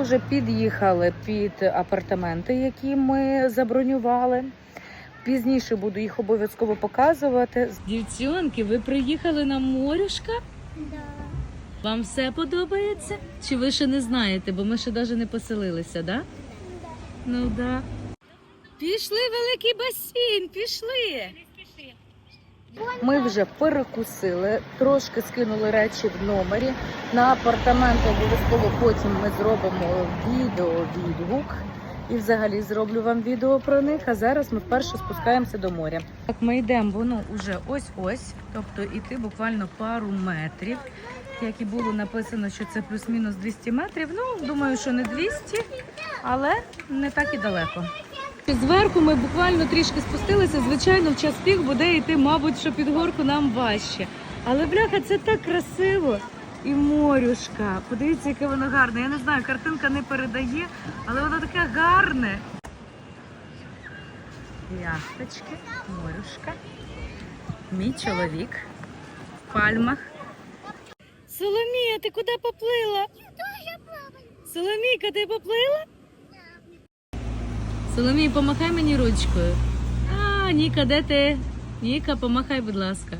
ми вже під'їхали під апартаменти, які ми забронювали. Пізніше буду їх обов'язково показувати. Дівчонки, ви приїхали на морюшка? Да. Вам все подобається? Чи ви ще не знаєте, бо ми ще навіть не поселилися, да? Ну да. Пішли великий басейн, пішли. Ми вже перекусили, трошки скинули речі в номері. На апартаменти обов'язково потім ми зробимо відео відгук. І взагалі зроблю вам відео про них. А зараз ми вперше спускаємося до моря. Так, ми йдемо, воно вже ось-ось, тобто іти буквально пару метрів. Як і було написано, що це плюс-мінус 200 метрів. Ну, думаю, що не 200, але не так і далеко. Зверху ми буквально трішки спустилися. Звичайно, в час пік буде йти, мабуть, що під горку нам важче. Але бляха, це так красиво. І морюшка. Подивіться, яке воно гарне. Я не знаю, картинка не передає, але воно таке гарне. Яхточки, морюшка. Мій чоловік в пальмах. Соломія, ти куди поплила? Соломійка, ти поплила? Соломій, помахай мені ручкою. А, Ніка, де ти? Ніка, помахай, будь ласка.